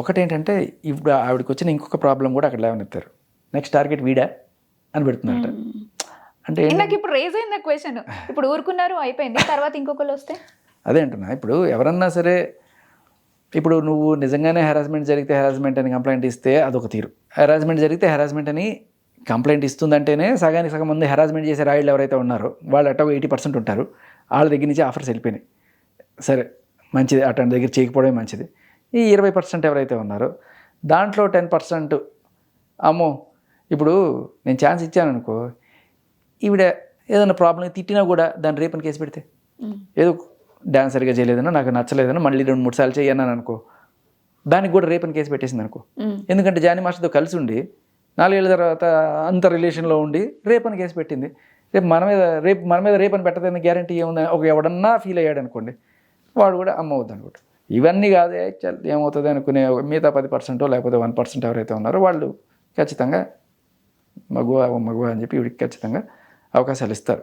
ఒకటేంటంటే ఇప్పుడు ఆవిడకి వచ్చిన ఇంకొక ప్రాబ్లం కూడా అక్కడ లేవనెత్తారు. నెక్స్ట్ టార్గెట్ వీడా అని పెడుతుందంట అంటే? నాకు ఇప్పుడు రేజ్ అయింది క్వశ్చన్ ఇప్పుడు ఊరుకున్నారు అయిపోయింది. తర్వాత ఇంకొకరు వస్తే? అదే అంటున్నా. ఇప్పుడు ఎవరన్నా సరే ఇప్పుడు నువ్వు నిజంగానే హెరాస్మెంట్ జరిగితే హెరాస్మెంట్ అని కంప్లైంట్ ఇస్తే అదొక తీరు. హెరాస్మెంట్ జరిగితే హెరాస్మెంట్ అని కంప్లైంట్ ఇస్తుందంటేనే సగానికి సగం మంది హెరాస్మెంట్ చేసే రాయిళ్ళు ఎవరైతే ఉన్నారో వాళ్ళు అట్ట ఎయిటీ పర్సెంట్ ఉంటారు. వాళ్ళ దగ్గర నుంచి ఆఫర్స్ వెళ్ళిపోయినాయి. సరే మంచిది. అటెండ్ దగ్గర చేయకపోవడమే మంచిది. ఈ ఇరవై పర్సెంట్ ఎవరైతే ఉన్నారో దాంట్లో టెన్ పర్సెంట్ అమ్మో ఇప్పుడు నేను ఛాన్స్ ఇచ్చాను అనుకో ఈవిడ ఏదైనా ప్రాబ్లం తిట్టినా కూడా దాన్ని రేపని కేసు పెడితే. ఏదో డాన్స్ సరిగా చేయలేదనో నాకు నచ్చలేదనో మళ్ళీ రెండు మూడు సార్లు చేయన్నాను అనుకో దానికి కూడా రేపని కేసు పెట్టేసింది అనుకో. ఎందుకంటే జానీ మాస్టర్తో కలిసి ఉండి నాలుగేళ్ళ తర్వాత అంత రిలేషన్లో ఉండి రేపని కేసు పెట్టింది. రేపు మన మీద రేపు మన మీద రేపని పెట్టదని గ్యారంటీ ఏముంది ఒక ఎవడన్నా ఫీల్ అయ్యాడు అనుకోండి వాడు కూడా అమ్మ అనుకోండి ఇవన్నీ కాదే చల్ ఏమవుతుంది అనుకునే మిగతా పది పర్సెంటో లేకపోతే వన్ పర్సెంట్ ఎవరైతే ఉన్నారో వాళ్ళు ఖచ్చితంగా మగువ మగువ అని చెప్పి వీడికి ఖచ్చితంగా అవకాశాలు ఇస్తారు.